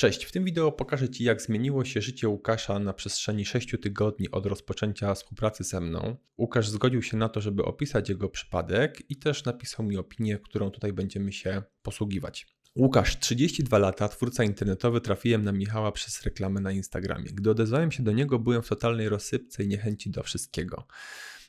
Cześć, w tym wideo pokażę Ci jak zmieniło się życie Łukasza na przestrzeni 6 tygodni od rozpoczęcia współpracy ze mną. Łukasz zgodził się na to, żeby opisać jego przypadek i też napisał mi opinię, którą tutaj będziemy się posługiwać. Łukasz, 32 lata, twórca internetowy, trafiłem na Michała przez reklamę na Instagramie. Gdy odezwałem się do niego, byłem w totalnej rozsypce i niechęci do wszystkiego.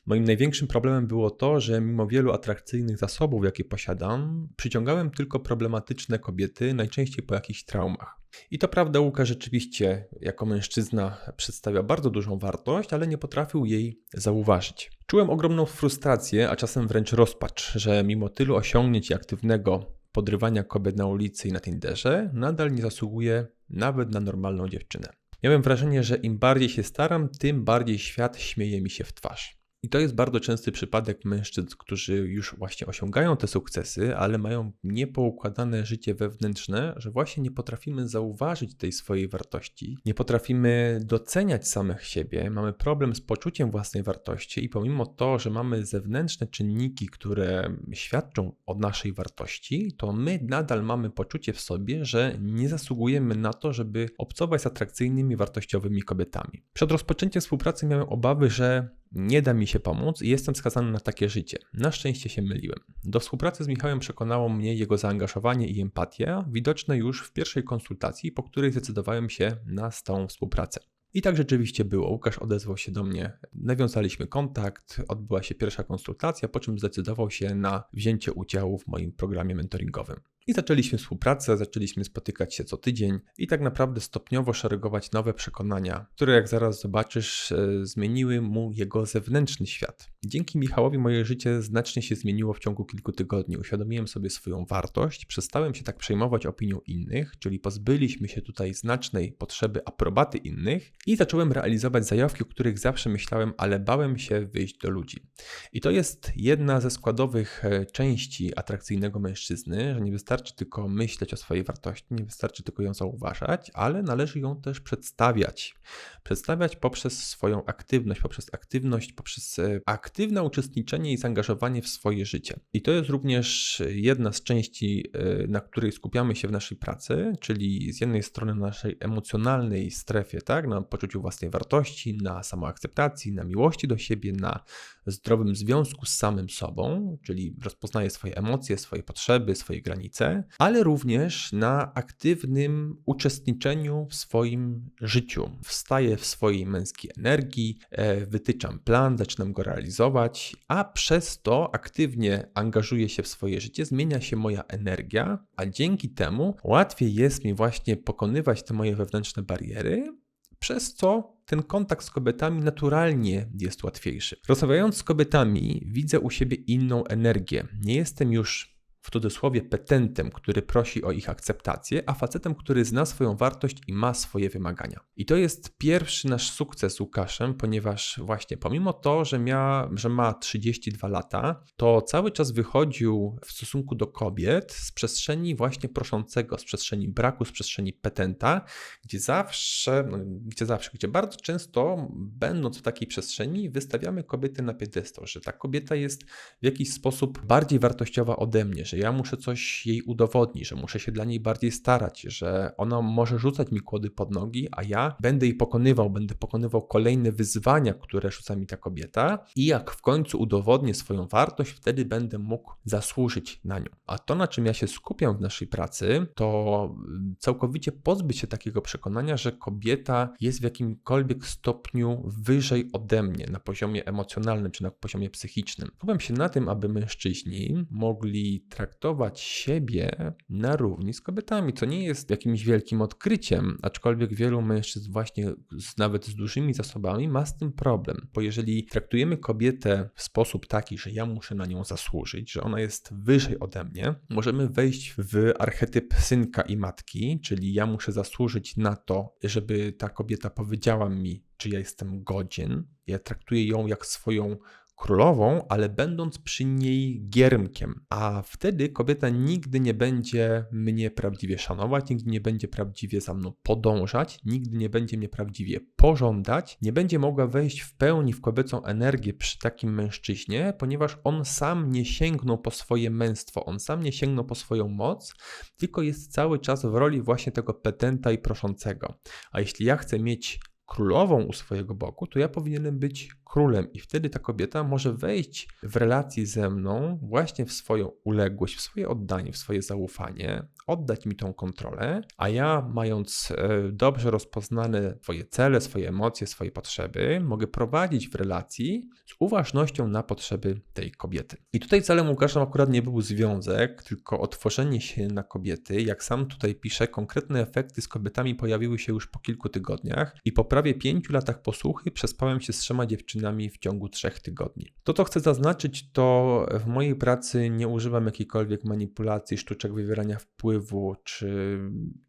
Moim największym problemem było to, że mimo wielu atrakcyjnych zasobów, jakie posiadam, przyciągałem tylko problematyczne kobiety, najczęściej po jakichś traumach. I to prawda, Łukasz rzeczywiście jako mężczyzna przedstawia bardzo dużą wartość, ale nie potrafił jej zauważyć. Czułem ogromną frustrację, a czasem wręcz rozpacz, że mimo tylu osiągnięć i aktywnego podrywania kobiet na ulicy i na Tinderze, nadal nie zasługuje nawet na normalną dziewczynę. Miałem wrażenie, że im bardziej się staram, tym bardziej świat śmieje mi się w twarz. I to jest bardzo częsty przypadek mężczyzn, którzy już właśnie osiągają te sukcesy, ale mają niepoukładane życie wewnętrzne, że właśnie nie potrafimy zauważyć tej swojej wartości, nie potrafimy doceniać samych siebie, mamy problem z poczuciem własnej wartości i pomimo to, że mamy zewnętrzne czynniki, które świadczą o naszej wartości, to my nadal mamy poczucie w sobie, że nie zasługujemy na to, żeby obcować z atrakcyjnymi, wartościowymi kobietami. Przed rozpoczęciem współpracy miałem obawy, że nie da mi się pomóc i jestem skazany na takie życie. Na szczęście się myliłem. Do współpracy z Michałem przekonało mnie jego zaangażowanie i empatia, widoczne już w pierwszej konsultacji, po której zdecydowałem się na stałą współpracę. I tak rzeczywiście było. Łukasz odezwał się do mnie, nawiązaliśmy kontakt, odbyła się pierwsza konsultacja, po czym zdecydował się na wzięcie udziału w moim programie mentoringowym. I zaczęliśmy współpracę, zaczęliśmy spotykać się co tydzień i tak naprawdę stopniowo szeregować nowe przekonania, które jak zaraz zobaczysz, e, zmieniły mu jego zewnętrzny świat. Dzięki Michałowi moje życie znacznie się zmieniło w ciągu kilku tygodni. Uświadomiłem sobie swoją wartość, przestałem się tak przejmować opinią innych, czyli pozbyliśmy się tutaj znacznej potrzeby aprobaty innych i zacząłem realizować zajawki, o których zawsze myślałem, ale bałem się wyjść do ludzi. I to jest jedna ze składowych e, części atrakcyjnego mężczyzny, że nie wystarczy wystarczy tylko myśleć o swojej wartości, nie wystarczy tylko ją zauważać, ale należy ją też przedstawiać. Przedstawiać poprzez swoją aktywność, poprzez aktywność, poprzez e, aktywne uczestniczenie i zaangażowanie w swoje życie. I to jest również jedna z części, e, na której skupiamy się w naszej pracy, czyli z jednej strony naszej emocjonalnej strefie, tak, na poczuciu własnej wartości, na samoakceptacji, na miłości do siebie, na zdrowym związku z samym sobą, czyli rozpoznaje swoje emocje, swoje potrzeby, swoje granice, ale również na aktywnym uczestniczeniu w swoim życiu. Wstaję w swojej męskiej energii, e, wytyczam plan, zaczynam go realizować, a przez to aktywnie angażuję się w swoje życie, zmienia się moja energia, a dzięki temu łatwiej jest mi właśnie pokonywać te moje wewnętrzne bariery, przez co ten kontakt z kobietami naturalnie jest łatwiejszy. Rozmawiając z kobietami, widzę u siebie inną energię. Nie jestem już w cudzysłowie petentem, który prosi o ich akceptację, a facetem, który zna swoją wartość i ma swoje wymagania. I to jest pierwszy nasz sukces z Łukaszem, ponieważ właśnie pomimo to, że, mia, że ma 32 lata, to cały czas wychodził w stosunku do kobiet z przestrzeni właśnie proszącego, z przestrzeni braku, z przestrzeni petenta, gdzie zawsze, no, gdzie zawsze, gdzie bardzo często będąc w takiej przestrzeni wystawiamy kobiety na piedestał, że ta kobieta jest w jakiś sposób bardziej wartościowa ode mnie, że ja muszę coś jej udowodnić, że muszę się dla niej bardziej starać, że ona może rzucać mi kłody pod nogi, a ja będę jej pokonywał, będę pokonywał kolejne wyzwania, które rzuca mi ta kobieta i jak w końcu udowodnię swoją wartość, wtedy będę mógł zasłużyć na nią. A to, na czym ja się skupiam w naszej pracy, to całkowicie pozbyć się takiego przekonania, że kobieta jest w jakimkolwiek stopniu wyżej ode mnie na poziomie emocjonalnym czy na poziomie psychicznym. Skupiam się na tym, aby mężczyźni mogli traktować traktować siebie na równi z kobietami, co nie jest jakimś wielkim odkryciem, aczkolwiek wielu mężczyzn właśnie z, nawet z dużymi zasobami ma z tym problem, bo jeżeli traktujemy kobietę w sposób taki, że ja muszę na nią zasłużyć, że ona jest wyżej ode mnie, możemy wejść w archetyp synka i matki, czyli ja muszę zasłużyć na to, żeby ta kobieta powiedziała mi, czy ja jestem godzien. Ja traktuję ją jak swoją królową, ale będąc przy niej giermkiem. A wtedy kobieta nigdy nie będzie mnie prawdziwie szanować, nigdy nie będzie prawdziwie za mną podążać, nigdy nie będzie mnie prawdziwie pożądać, nie będzie mogła wejść w pełni w kobiecą energię przy takim mężczyźnie, ponieważ on sam nie sięgnął po swoje męstwo, on sam nie sięgnął po swoją moc, tylko jest cały czas w roli właśnie tego petenta i proszącego. A jeśli ja chcę mieć królową u swojego boku, to ja powinienem być królem i wtedy ta kobieta może wejść w relacji ze mną właśnie w swoją uległość, w swoje oddanie, w swoje zaufanie, oddać mi tą kontrolę, a ja mając e, dobrze rozpoznane swoje cele, swoje emocje, swoje potrzeby, mogę prowadzić w relacji z uważnością na potrzeby tej kobiety. I tutaj celem Łukasza akurat nie był związek, tylko otworzenie się na kobiety. Jak sam tutaj pisze, konkretne efekty z kobietami pojawiły się już po kilku tygodniach i po prawie pięciu latach posłuchy przespałem się z trzema dziewczynami w ciągu trzech tygodni. To, co chcę zaznaczyć, to w mojej pracy nie używam jakiejkolwiek manipulacji, sztuczek wywierania wpływu czy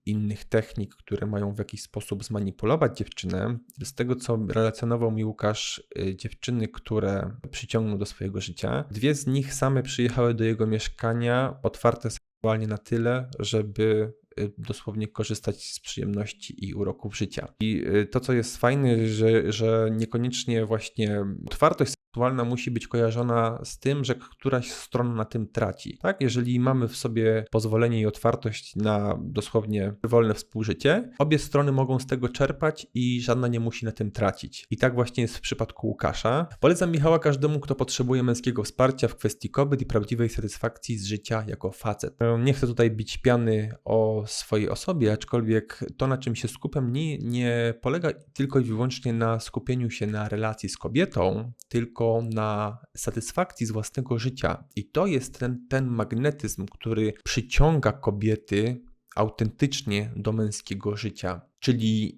innych technik, które mają w jakiś sposób zmanipulować dziewczynę. Z tego, co relacjonował mi Łukasz, y, dziewczyny, które przyciągnął do swojego życia, dwie z nich same przyjechały do jego mieszkania otwarte seksualnie na tyle, żeby dosłownie korzystać z przyjemności i uroków życia. I y, to, co jest fajne, że, że niekoniecznie właśnie otwartość seksualna musi być kojarzona z tym, że któraś strona na tym traci. Tak? Jeżeli mamy w sobie pozwolenie i otwartość na dosłownie wolne współżycie, obie strony mogą z tego czerpać i żadna nie musi na tym tracić. I tak właśnie jest w przypadku Łukasza. Polecam Michała każdemu, kto potrzebuje męskiego wsparcia w kwestii kobiet i prawdziwej satysfakcji z życia jako facet. Nie chcę tutaj bić piany o swojej osobie, aczkolwiek to, na czym się skupiam, nie, nie polega tylko i wyłącznie na skupieniu się na relacji z kobietą, tylko tylko na satysfakcji z własnego życia. I to jest ten, ten magnetyzm, który przyciąga kobiety autentycznie do męskiego życia. Czyli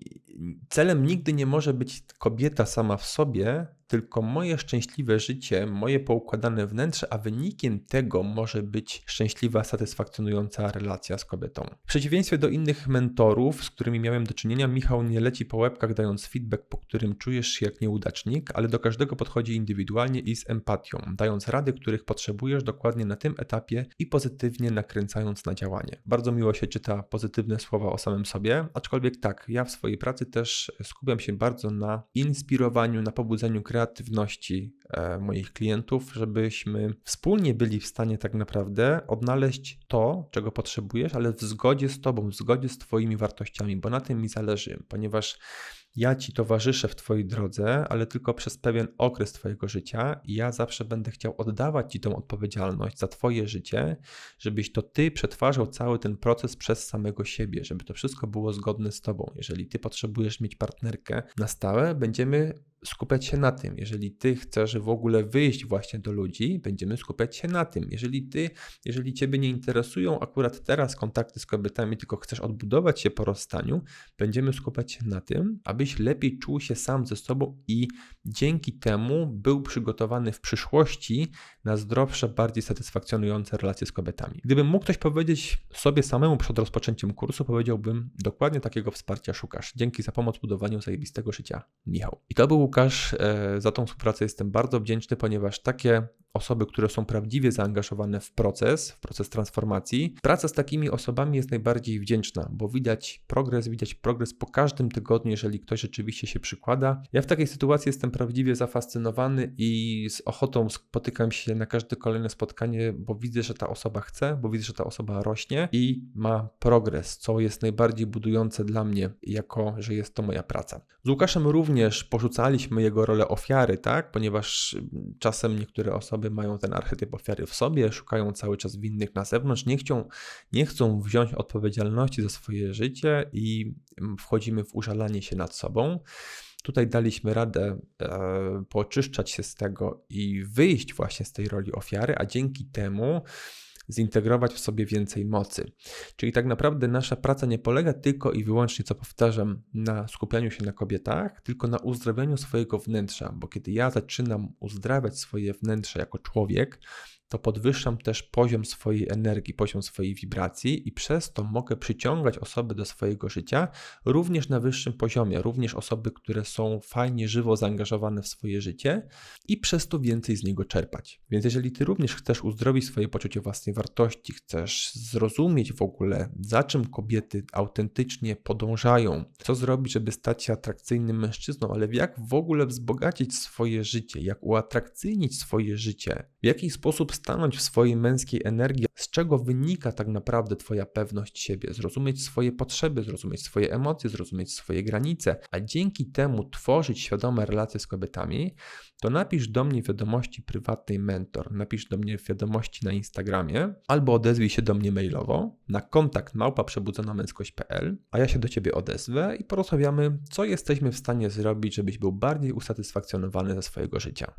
celem nigdy nie może być kobieta sama w sobie, tylko moje szczęśliwe życie, moje poukładane wnętrze, a wynikiem tego może być szczęśliwa, satysfakcjonująca relacja z kobietą. W przeciwieństwie do innych mentorów, z którymi miałem do czynienia, Michał nie leci po łebkach dając feedback, po którym czujesz się jak nieudacznik, ale do każdego podchodzi indywidualnie i z empatią, dając rady, których potrzebujesz dokładnie na tym etapie i pozytywnie nakręcając na działanie. Bardzo miło się czyta pozytywne słowa o samym sobie, aczkolwiek tak, ja w swojej pracy też skupiam się bardzo na inspirowaniu, na pobudzeniu kreatywności, kreatywności e, moich klientów, żebyśmy wspólnie byli w stanie tak naprawdę odnaleźć to, czego potrzebujesz, ale w zgodzie z Tobą, w zgodzie z Twoimi wartościami, bo na tym mi zależy, ponieważ ja Ci towarzyszę w Twojej drodze, ale tylko przez pewien okres Twojego życia i ja zawsze będę chciał oddawać Ci tą odpowiedzialność za Twoje życie, żebyś to Ty przetwarzał cały ten proces przez samego siebie, żeby to wszystko było zgodne z Tobą. Jeżeli Ty potrzebujesz mieć partnerkę na stałe, będziemy skupiać się na tym. Jeżeli ty chcesz w ogóle wyjść właśnie do ludzi, będziemy skupiać się na tym. Jeżeli ty, jeżeli ciebie nie interesują akurat teraz kontakty z kobietami, tylko chcesz odbudować się po rozstaniu, będziemy skupiać się na tym, abyś lepiej czuł się sam ze sobą i dzięki temu był przygotowany w przyszłości na zdrowsze, bardziej satysfakcjonujące relacje z kobietami. Gdybym mógł ktoś powiedzieć sobie samemu przed rozpoczęciem kursu, powiedziałbym dokładnie takiego wsparcia szukasz. Dzięki za pomoc w budowaniu zajebistego życia, Michał. I to był Łukasz. E, za tą współpracę jestem bardzo wdzięczny, ponieważ takie osoby, które są prawdziwie zaangażowane w proces, w proces transformacji, praca z takimi osobami jest najbardziej wdzięczna, bo widać progres, widać progres po każdym tygodniu, jeżeli ktoś rzeczywiście się przykłada. Ja w takiej sytuacji jestem prawdziwie zafascynowany i z ochotą spotykam się na każde kolejne spotkanie, bo widzę, że ta osoba chce, bo widzę, że ta osoba rośnie i ma progres, co jest najbardziej budujące dla mnie, jako że jest to moja praca. Z Łukaszem również porzucaliśmy jego rolę ofiary, tak, ponieważ czasem niektóre osoby osoby mają ten archetyp ofiary w sobie, szukają cały czas winnych na zewnątrz, nie chcą, nie chcą wziąć odpowiedzialności za swoje życie i wchodzimy w użalanie się nad sobą. Tutaj daliśmy radę e, pooczyszczać się z tego i wyjść właśnie z tej roli ofiary, a dzięki temu zintegrować w sobie więcej mocy. Czyli tak naprawdę nasza praca nie polega tylko i wyłącznie, co powtarzam, na skupianiu się na kobietach, tylko na uzdrawianiu swojego wnętrza, bo kiedy ja zaczynam uzdrawiać swoje wnętrze jako człowiek, to podwyższam też poziom swojej energii, poziom swojej wibracji i przez to mogę przyciągać osoby do swojego życia również na wyższym poziomie, również osoby, które są fajnie, żywo zaangażowane w swoje życie i przez to więcej z niego czerpać. Więc jeżeli ty również chcesz uzdrowić swoje poczucie własnej wartości, chcesz zrozumieć w ogóle, za czym kobiety autentycznie podążają, co zrobić, żeby stać się atrakcyjnym mężczyzną, ale jak w ogóle wzbogacić swoje życie, jak uatrakcyjnić swoje życie, w jaki sposób stanąć w swojej męskiej energii, z czego wynika tak naprawdę Twoja pewność siebie, zrozumieć swoje potrzeby, zrozumieć swoje emocje, zrozumieć swoje granice, a dzięki temu tworzyć świadome relacje z kobietami, to napisz do mnie wiadomości prywatnej mentor, napisz do mnie wiadomości na Instagramie albo odezwij się do mnie mailowo na kontakt małpaprzebudzonamęskość.pl, a ja się do Ciebie odezwę i porozmawiamy, co jesteśmy w stanie zrobić, żebyś był bardziej usatysfakcjonowany ze swojego życia.